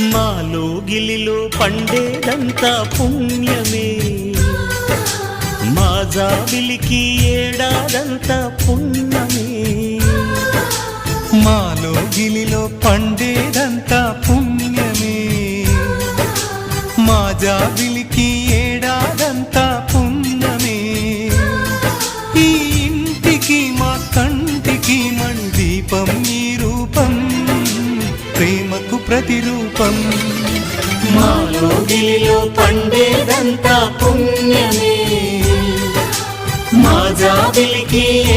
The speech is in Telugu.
మాలో గిలిలో పండేదంతా పుణ్యమే. మా జాబిలికి ఏడాదంతా పుణ్యమే. మాలో గిలిలో పండేదంతా పుణ్యమే. మా జాబిలికి ఏడాదంతా పుణ్యమే. ఈ ఇంటికి మా కంటికి మందీపం ఈ రూపం ప్రేమకు ప్రతిరూపం. మాలో గిలిలో పండేదంతా పుణ్యమే. మా జాబిలికి